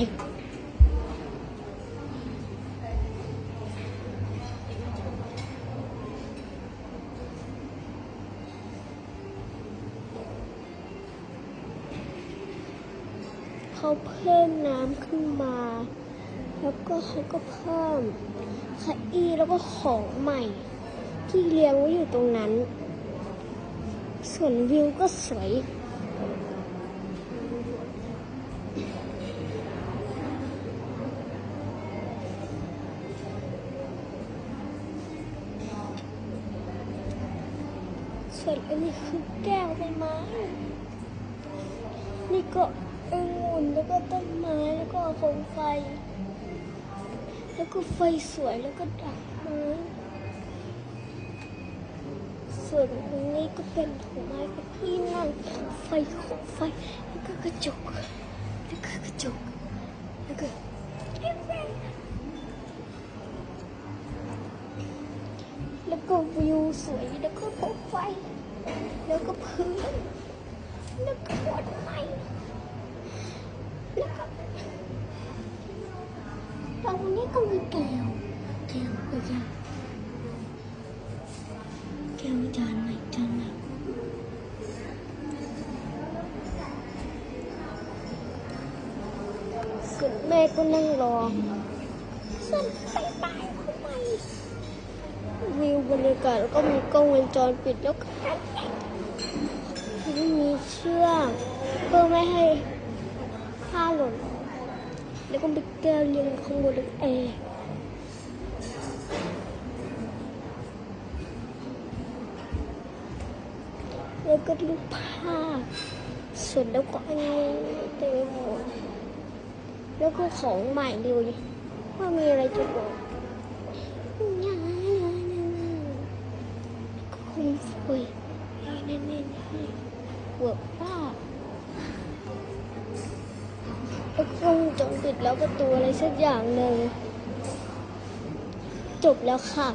เขาเพิ่มน้ำขึ้นมา แล้วก็เขาก็เพิ่มเก้าอี้แล้วก็ของใหม่ ที่เรียงไว้อยู่ตรงนั้น ส่วนวิวก็สวย ส่วนอันนี้คือแก้วใบไม้ นี่ก็องุ่นแล้วก็ต้นไม้แล้วก็โคมไฟ แล้วก็ไฟสวยแล้วก็ดอกไม้ส่วนตรงนี้ก็เป็นถุงไม้กับที่นั่งไฟโคมไฟแล้วก็กระจกแล้วก็ สวยแล้วก็โคมไฟ แล้วก็พื้นแล้วก็ขวดไม้แล้วก็ตรงนี้ก็มีแก้วแก้วก็แก้วแก้วจานไหนจานไหนส่วนแม่ก็นั่งรอส่วนไปไปเข้าไป วิวบรรยากาศแล้วก็มีกล้องวงจรปิดแล้วก็ไม่มีเชือกเพื่อไม่ให้ผ้าหล่น แล้วก็มีแก้วเรียงข้างบนแล้วก็แอแล้วก็รูปภาพส่วนแล้วก็อันนี้เต็มไปหมดแล้วก็ของใหม่เลยว่ามีอะไรจะบอกง่ายๆก็คงฟุยนี่นี่นี่ เวิร์กป้าไอ้กล้องจงปิดแล้วประตูอะไรสักอย่างหนึ่ง จบแล้วค่ะ